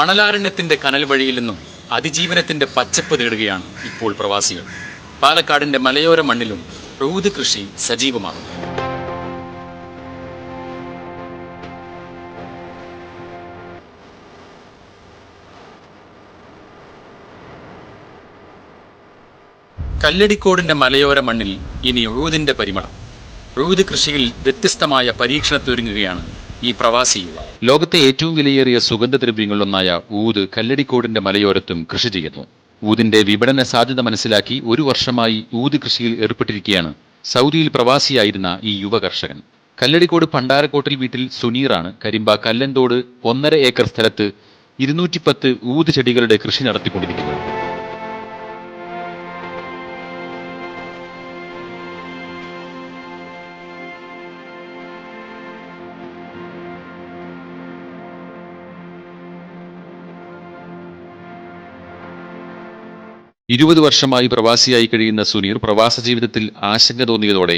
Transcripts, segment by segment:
മണലാരണ്യത്തിന്റെ കനൽ വഴിയിൽ നിന്നും അതിജീവനത്തിന്റെ പച്ചപ്പ് തേടുകയാണ് ഇപ്പോൾ പ്രവാസികൾ. പാലക്കാടിന്റെ മലയോര മണ്ണിലും റൂത് കൃഷി സജീവമാണ് കല്ലടിക്കോടിന്റെ മലയോര മണ്ണിൽ ഇനി ഉഴുതിന്റെ പരിമളം. ഉഴുത് കൃഷിയിൽ വ്യത്യസ്തമായ പരീക്ഷണത്തൊരുങ്ങുകയാണ് ഈ പ്രവാസി ലോകത്തെ ഏറ്റവും വിലയേറിയ സുഗന്ധദ്രവ്യങ്ങളിലൊന്നായ ഊത് കല്ലടിക്കോടിന്റെ മലയോരത്തും കൃഷി ചെയ്യുന്നു. ഊതിന്റെ വിപണന സാധ്യത മനസ്സിലാക്കി ഒരു വർഷമായി ഊത് കൃഷിയിൽ ഏർപ്പെട്ടിരിക്കുകയാണ് സൗദിയിൽ പ്രവാസിയായിരുന്ന ഈ യുവ കർഷകൻ കല്ലടിക്കോട് പണ്ടാരക്കോട്ടിൽ വീട്ടിൽ സുനീറാണ് കരിമ്പ കല്ലന്തോട് ഒന്നര ഏക്കർ സ്ഥലത്ത് ഇരുന്നൂറ്റിപ്പത്ത് ഊത് ചെടികളുടെ കൃഷി നടത്തിക്കൊണ്ടിരിക്കുന്നത്. ഇരുപത് വർഷമായി പ്രവാസിയായി കഴിയുന്ന സുനീർ പ്രവാസ ജീവിതത്തിൽ ആശങ്ക തോന്നിയതോടെ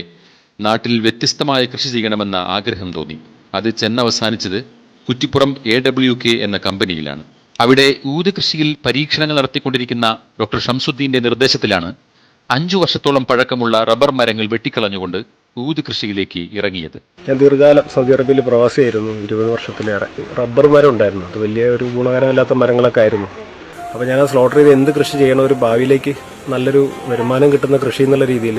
നാട്ടിൽ വ്യത്യസ്തമായ കൃഷി ചെയ്യണമെന്ന ആഗ്രഹം തോന്നി. അത് ചെന്നവസാനിച്ചത് കുറ്റിപ്പുറം എ ഡബ്ല്യു കെ എന്ന കമ്പനിയിലാണ്. അവിടെ ഊത് കൃഷിയിൽ പരീക്ഷണങ്ങൾ നടത്തിക്കൊണ്ടിരിക്കുന്ന ഡോക്ടർ ഷംസുദ്ദീന്റെ നിർദ്ദേശത്തിലാണ് അഞ്ചു വർഷത്തോളം പഴക്കമുള്ള റബ്ബർ മരങ്ങൾ വെട്ടിക്കളഞ്ഞുകൊണ്ട് ഊത് കൃഷിയിലേക്ക് ഇറങ്ങിയത്. ഞാൻ ദീർഘകാലം സൗദി അറേബ്യയിൽ പ്രവാസിയായിരുന്നു ഇരുപത് വർഷത്തിലേറെ. റബ്ബർ മരം ഉണ്ടായിരുന്നു. അത് വലിയ ഒരു ഗുണകരമല്ലാത്ത മരങ്ങളൊക്കെ ആയിരുന്നു. അപ്പോൾ ഞാൻ സ്ലോട്ടർ ചെയ്ത് എന്ത് കൃഷി ചെയ്യണം ഒരു ഭാവിയിലേക്ക് നല്ലൊരു വരുമാനം കിട്ടുന്ന കൃഷി എന്നുള്ള രീതിയിൽ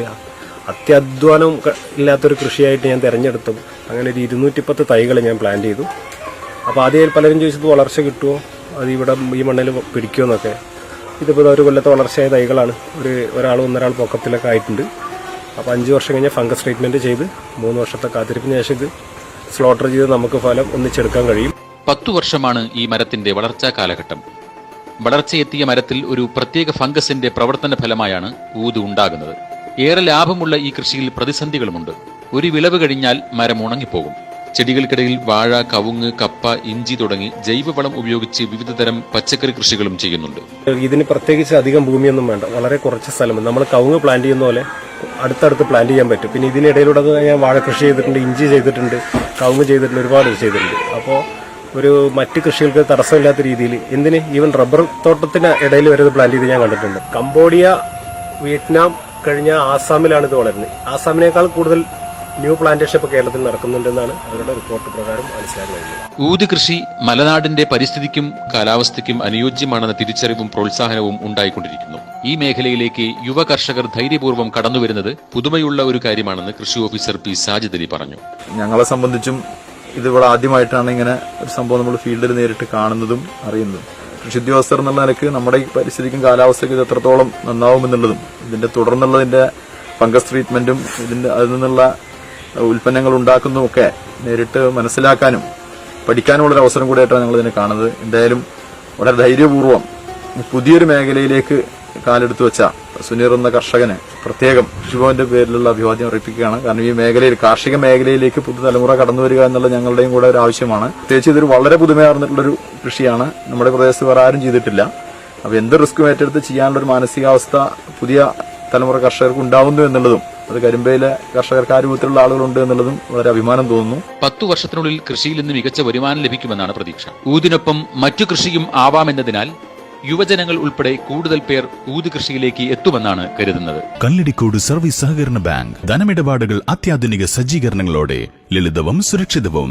അത്യാധ്വാനം ഇല്ലാത്തൊരു കൃഷിയായിട്ട് ഞാൻ തിരഞ്ഞെടുത്തു. അങ്ങനെ ഒരു ഇരുന്നൂറ്റിപ്പത്ത് തൈകൾ ഞാൻ പ്ലാൻ ചെയ്തു. അപ്പോൾ ആദ്യം പലരും ചോദിച്ചത് വളർച്ച കിട്ടുമോ അത് ഇവിടെ ഈ മണ്ണിൽ പിടിക്കുമോ എന്നൊക്കെ ഇതിപ്പോൾ ഒരു കൊല്ലത്തെ വളർച്ചയായ തൈകളാണ്. ഒരു ഒരാൾ ഒന്നൊരാൾ പൊക്കത്തിലൊക്കെ ആയിട്ടുണ്ട്. അപ്പോൾ അഞ്ച് വർഷം കഴിഞ്ഞാൽ ഫംഗസ് ട്രീറ്റ്മെന്റ് ചെയ്ത് മൂന്ന് വർഷത്തെ കാത്തിരിപ്പിന് ശേഷം ഇത് സ്ലോട്ടർ ചെയ്ത് നമുക്ക് ഫലം ഒന്നിച്ചെടുക്കാൻ കഴിയും. പത്തു വർഷമാണ് ഈ മരത്തിന്റെ വളർച്ചാ കാലഘട്ടം. വളർച്ചയെത്തിയ മരത്തിൽ ഒരു പ്രത്യേക ഫംഗസിന്റെ പ്രവർത്തന ഫലമായാണ് ഊത് ഉണ്ടാകുന്നത്. ഏറെ ലാഭമുള്ള ഈ കൃഷിയിൽ പ്രതിസന്ധികളുമുണ്ട്. ഒരു വിളവ് കഴിഞ്ഞാൽ മരം ഉണങ്ങിപ്പോകും. ചെടികൾക്കിടയിൽ വാഴ കവുങ്ങ് കപ്പ ഇഞ്ചി തുടങ്ങി ജൈവവളം ഉപയോഗിച്ച് വിവിധതരം പച്ചക്കറി കൃഷികളും ചെയ്യുന്നുണ്ട്. ഇതിന് പ്രത്യേകിച്ച് അധികം ഭൂമിയൊന്നും വേണ്ട. വളരെ കുറച്ച് സ്ഥലം. നമ്മൾ കവുങ്ങ് പ്ലാന്റ് ചെയ്യുന്ന പോലെ അടുത്തടുത്ത് പ്ലാന്റ് ചെയ്യാൻ പറ്റും. പിന്നെ ഇതിനിടയിലൂടെ ഞാൻ വാഴ കൃഷി ചെയ്തിട്ടുണ്ട് ഇഞ്ചി ചെയ്തിട്ടുണ്ട് കവുങ്ങ് ചെയ്തിട്ടുണ്ട് ഒരുപാട് ചെയ്തിട്ടുണ്ട്. അപ്പോൾ ഒരു മറ്റ് കൃഷികൾക്ക് തടസ്സമില്ലാത്ത രീതിയിൽ എന്തിന് ഈവൻ റബ്ബർ തോട്ടത്തിന് ഇടയിൽ വരെ പ്ലാൻ പ്ലാന്റ് ചെയ്ത് ഞാൻ കണ്ടിട്ടുണ്ട്. കംബോഡിയ വിയറ്റ്നാം കഴിഞ്ഞ ആസാമിലാണ് ഇത് വളരുന്നത്. ആസാമിനേക്കാൾ കൂടുതൽ ന്യൂ പ്ലാന്റേഷൻ ഇപ്പോൾ കേരളത്തിൽ നടക്കുന്നുണ്ടെന്നാണ് അവരുടെ റിപ്പോർട്ട് പ്രകാരം മനസ്സിലാക്കാൻ കഴിഞ്ഞത് ഊത് കൃഷി മലനാടിന്റെ പരിസ്ഥിതിക്കും കാലാവസ്ഥയ്ക്കും അനുയോജ്യമാണെന്ന തിരിച്ചറിവും പ്രോത്സാഹനവും ഉണ്ടായിക്കൊണ്ടിരിക്കുന്നു. ഈ മേഖലയിലേക്ക് യുവ കർഷകർ ധൈര്യപൂർവം കടന്നുവരുന്നത് പുതുമയുള്ള ഒരു കാര്യമാണെന്ന് കൃഷി ഓഫീസർ പി സാജിദ് അലി പറഞ്ഞു. ഞങ്ങളെ സംബന്ധിച്ചും ഇത് ഇവിടെ ആദ്യമായിട്ടാണ് ഇങ്ങനെ ഒരു സംഭവം നമ്മൾ ഫീൽഡിൽ നേരിട്ട് കാണുന്നതും അറിയുന്നതും. കൃഷി ഉദ്യോഗസ്ഥർ എന്നുള്ള നിലയ്ക്ക് നമ്മുടെ ഈ പരിസ്ഥിതിക്കും കാലാവസ്ഥയ്ക്കും ഇത് എത്രത്തോളം നന്നാവുമെന്നുള്ളതും ഇതിന്റെ തുടർന്നുള്ളതിന്റെ ഫംഗസ് ട്രീറ്റ്മെന്റും ഇതിന്റെ അതിൽ നിന്നുള്ള ഉൽപ്പന്നങ്ങൾ ഉണ്ടാക്കുന്നതും ഒക്കെ നേരിട്ട് മനസ്സിലാക്കാനും പഠിക്കാനുമുള്ള ഒരു അവസരം കൂടിയായിട്ടാണ് ഞങ്ങൾ ഇതിനെ കാണുന്നത്. എന്തായാലും വളരെ ധൈര്യപൂർവം പുതിയൊരു മേഖലയിലേക്ക് കാലെടുത്തു വെച്ച സുനീർ എന്ന കർഷകന് പ്രത്യേകം കൃഷിഭവന്റെ പേരിലുള്ള അഭിവാദ്യം അർപ്പിക്കുകയാണ്. കാരണം ഈ മേഖലയിൽ കാർഷിക മേഖലയിലേക്ക് പുതുതലമുറ കടന്നു വരിക എന്നുള്ള ഞങ്ങളുടെയും കൂടെ ഒരു ആവശ്യമാണ്. പ്രത്യേകിച്ച് ഇതൊരു വളരെ പുതുമയാർന്നിട്ടുള്ളൊരു കൃഷിയാണ്. നമ്മുടെ പ്രദേശത്ത് വേറെ ആരും ചെയ്തിട്ടില്ല. അപ്പൊ എന്ത് റിസ്ക്കും ഏറ്റെടുത്ത് ചെയ്യാനുള്ള ഒരു മാനസികാവസ്ഥ പുതിയ തലമുറ കർഷകർക്ക് ഉണ്ടാവുന്നു എന്നുള്ളതും അത് കരിമ്പയിലെ കർഷകർക്ക് ആ രൂപത്തിലുള്ള ആളുകളുണ്ട് എന്നുള്ളതും വളരെ അഭിമാനം തോന്നുന്നു. പത്തു വർഷത്തിനുള്ളിൽ കൃഷിയിൽ നിന്ന് മികച്ച വരുമാനം ലഭിക്കുമെന്നാണ് പ്രതീക്ഷ. ഊതിനൊപ്പം മറ്റു കൃഷിയും ആവാമെന്നതിനാൽ യുവജനങ്ങൾ ഉൾപ്പെടെ കൂടുതൽ പേർ ഊത് കൃഷിയിലേക്ക് എത്തുമെന്നാണ് കരുതുന്നത്. കല്ലടിക്കോട് സർവീസ് സഹകരണ ബാങ്ക് ധനമിടപാടുകൾ അത്യാധുനിക സജ്ജീകരണങ്ങളോടെ ലളിതവും സുരക്ഷിതവും